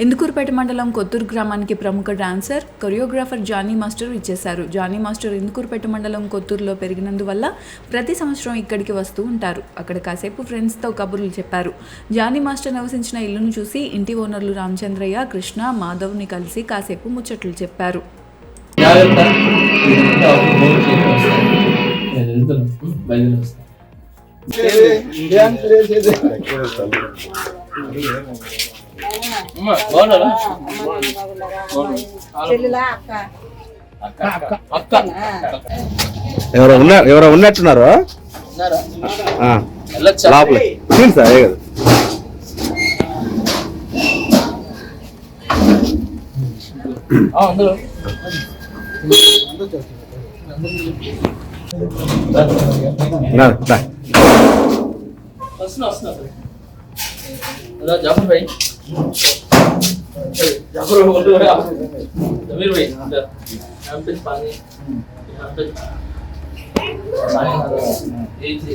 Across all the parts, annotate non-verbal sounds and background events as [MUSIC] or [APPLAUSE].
ఇందుకూరుపేట మండలం కొత్తూరు గ్రామానికి ప్రముఖ డాన్సర్ కొరియోగ్రాఫర్ జానీ మాస్టర్ ఇచ్చేశారు జానీ మాస్టర్ ఇందుకూరుపేట మండలం కొత్తూరులో పెరిగినందువల్ల ప్రతి సంవత్సరం ఇక్కడికి వస్తూ ఉంటారు అక్కడ కాసేపు ఫ్రెండ్స్తో కబుర్లు చెప్పారు జానీ మాస్టర్ నివసించిన ఇల్లును చూసి ఇంటి ఓనర్లు రామచంద్రయ్య కృష్ణ మాధవ్ని కలిసి కాసేపు ముచ్చట్లు చెప్పారు ఎవరో ఉన్నారు ఎవరో ఉన్నట్టున్నారు? ఉన్నారా? ఆ, వెళ్ళొచ్చా? లోపల. సార్ ఏ కదా. వస్తున్నా, వస్తున్నా. জাফর ভাই জাফর বলতে হবে জমির ভাই হ্যাঁ পানি হ্যাঁ पानी এই যে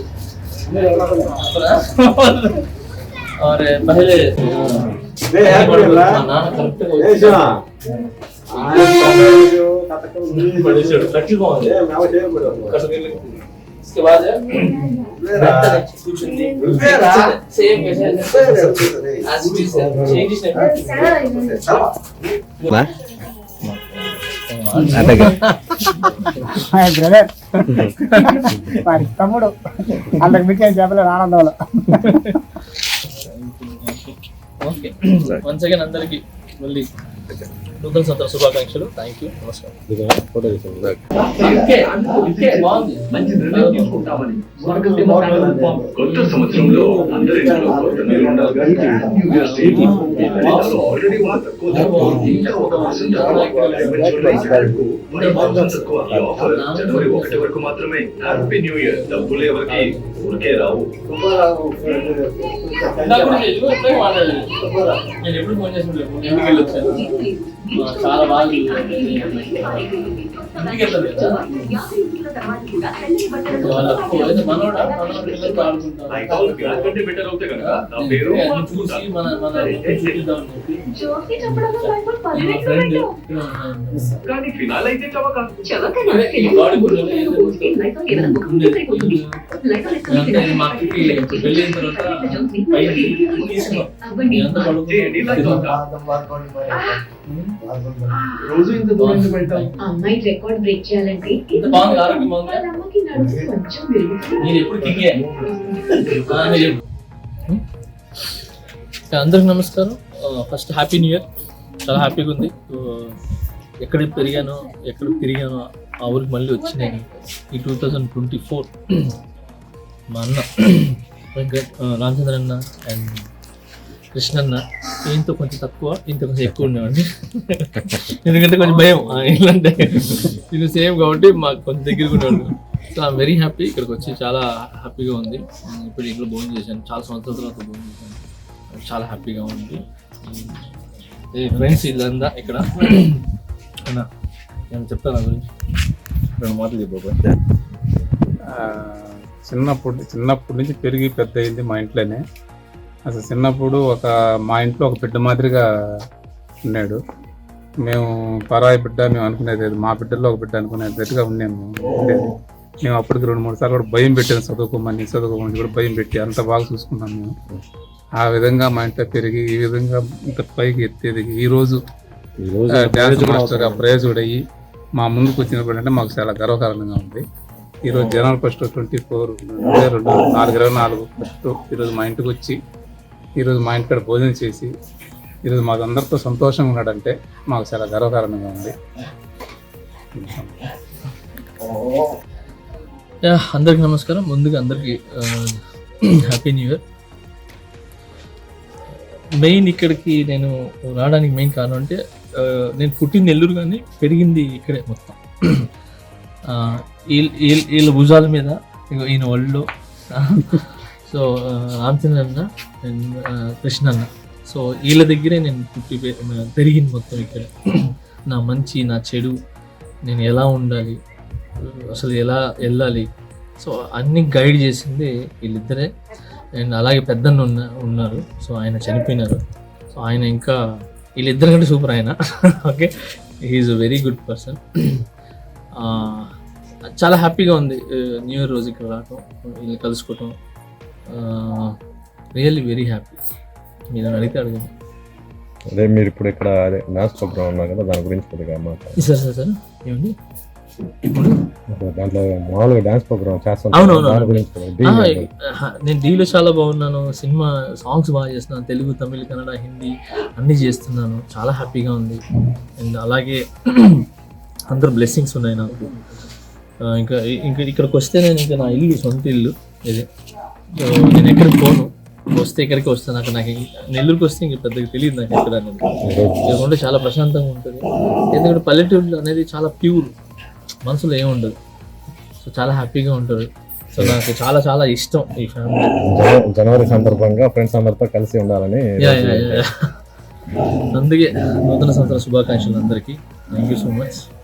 और पहले ಕಟ್ಟಿಕೊಂಡು నాన్న కరెక్ట్ పడేసాడు గట్టిగా ఉంది इसके बाद కూర్చుంది same as it is change నా? అట్లాగే మై బ్రదర్ వారి [LAUGHS] తమ్ముడు అందరికి మీకేం చెప్పలేదు ఆనందంలో ఓకే వన్స్ అగైన్ అందరికి మళ్ళీ నూతన సంవత్సర శుభాకాంక్షలు థ్యాంక్ యూ నమస్కారం కొత్త సంవత్సరంలో ఆల్రెడీ తక్కువ ఇంకా ఒక మాసం తక్కువ. ఈ ఆఫర్ జనవరి ఒకటి వరకు మాత్రమే. హ్యాపీ న్యూ ఇయర్ డబ్బులు ఎవరికి ఊరికే రావు. నేను ఎప్పుడు ఫోన్ చేసిన చాలా బాగా చూసి మన మన చూపిద్దామని చెప్పి రోజు ఇంత దూరం అమ్మాయి రికార్డ్ బ్రేక్ చేయాలంటే. అందరికి నమస్కారం. First happy new year. చాలా హ్యాపీగా ఉంది. ఎక్కడ పెరిగానో ఎక్కడ పెరిగానో ఆ ఊరికి మళ్ళీ వచ్చి నేను ఈ టూ థౌజండ్ ట్వంటీ ఫోర్ మా అన్న వెంకట్ రామచంద్ర అన్న అండ్ కృష్ణన్న ఈయనతో కొంచెం తక్కువ ఇంత కొంచెం ఎక్కువ ఉండేవాడిని. ఎందుకంటే కొంచెం భయం ఆ, ఏంటంటే ఇది సేమ్ కాబట్టి మాకు కొంచెం దగ్గర ఉండేవాడు. సో ఐమ్ వెరీ హ్యాపీ ఇక్కడికి వచ్చి చాలా హ్యాపీగా ఉంది. ఇప్పుడు ఇంట్లో భోజనం చేశాను. చాలా సంవత్సరాల తర్వాత భోజనం చేశాను. చాలా హ్యాపీగా ఉంది. ఫ్రెండ్స్ ఇదంతా ఇక్కడ. అన్న నేను చెప్తాను గురించి? రెండు మాటలు చెప్పబోయే చిన్నప్పుడు చిన్నప్పటి నుంచి పెరిగి పెద్ద అయింది మా ఇంట్లోనే. అసలు చిన్నప్పుడు ఒక మా ఇంట్లో ఒక బిడ్డ మాదిరిగా ఉన్నాడు. మేము పరాయి బిడ్డ మేము అనుకునేది మా బిడ్డల్లో ఒక బిడ్డ అనుకునేది గట్టిగా ఉన్నాము. ఉండేది. మేము అప్పటికి రెండు మూడు సార్లు కూడా భయం పెట్టాను. చదువుకోమని చదువుకోమని కూడా భయం పెట్టి అంత బాగా చూసుకున్నాం మేము ఆ విధంగా మా ఇంట్లో పెరిగి ఈ విధంగా ఇంత పైకి ఎత్తేది. ఈరోజు డ్యాన్స్ మాస్టర్గా ప్రయోజకుడయ్యి మా ముందుకు వచ్చినప్పుడు అంటే మాకు చాలా గర్వకారణంగా ఉంది. ఈరోజు జనవరి ఫస్ట్ ట్వంటీ ఫోర్ రెండు నాలుగు ఇరవై నాలుగు ఫస్ట్ ఈరోజు మా ఇంటికి వచ్చి ఈరోజు మా ఇంటికాడ భోజనం చేసి ఈరోజు మాకు అందరితో సంతోషంగా ఉన్నాడంటే మాకు చాలా గర్వకారణంగా ఉంది. యా, అందరికి నమస్కారం. ముందుగా అందరికి హ్యాపీ న్యూ ఇయర్ మెయిన్ ఇక్కడికి నేను రావడానికి మెయిన్ కారణం అంటే నేను పుట్టింది నెల్లూరు కానీ పెరిగింది ఇక్కడే మొత్తం. వీళ్ళ భుజాల మీద ఈయన ఒళ్ళో. సో ఆ, రామచంద్ర అన్న అండ్ కృష్ణ అన్న. సో వీళ్ళ దగ్గరే నేను పుట్టి పెరిగింది మొత్తం ఇక్కడ. నా మంచి నా చెడు నేను ఎలా ఉండాలి అసలు ఎలా వెళ్ళాలి. సో అన్ని గైడ్ చేసింది వీళ్ళిద్దరే. అండ్ అలాగే పెద్దన్న ఉన్న ఉన్నారు. సో ఆయన చనిపోయినారు. సో ఆయన ఇంకా వీళ్ళిద్దరు కంటే సూపర్ ఆయన. Okay. He's very good person చాలా హ్యాపీగా ఉంది. న్యూ ఇయర్ రోజు ఇక్కడ రావటం వీళ్ళని కలుసుకోవటం. రియల్లీ వెరీ హ్యాపీ మీరు అడిగితే అడగండి. అదే మీరు ఇప్పుడు ఇక్కడ అదే డాన్స్ ప్రోగ్రామ్ ఉన్నారు కదా దాని గురించి కొద్దిగా మాట్లాడండి. సార్ సార్ సార్ ఏమండి? దాంట్లో మామూలుగా డాన్స్ ప్రోగ్రామ్ చేస్తాం. అవునవును. దాని గురించి కొద్దిగా ఆ, డీల్ ఆ, నేను డీలో చాలా బాగున్నాను సినిమా సాంగ్స్ బాగా చేస్తున్నాను తెలుగు తమిళ కన్నడ హిందీ అన్నీ చేస్తున్నాను. చాలా హ్యాపీగా ఉంది. అండ్ అలాగే [CLEARS THROAT] అందరు బ్లెస్సింగ్స్ ఉన్నాయి నాకు. ఇంకా ఇంకా ఇక్కడికి వస్తే నేను ఇంకా నా ఇల్లు సొంత ఇల్లు ఇది. నేను ఎక్కడికి పోను. వస్తే ఇక్కడికి వస్తాను నాకు నాకు ఇంక- నెల్లూరుకి వస్తే ఇంకా పెద్దగా తెలియదు నాకు ఎక్కడ అనేది ఉంటే చాలా ప్రశాంతంగా ఉంటుంది. ఎందుకంటే పల్లెటూరు అనేది చాలా ప్యూర్. మనసులో ఏముండదు సో చాలా హ్యాపీగా ఉంటుంది. సో నాకు చాలా చాలా ఇష్టం ఈ ఫ్యామిలీ. జన- జనవరి సందర్భంగా ఫ్రెండ్స్ అందరితో కలిసి ఉండాలని. అందుకే నూతన సంవత్సర శుభాకాంక్షలు అందరికీ. Thank you so much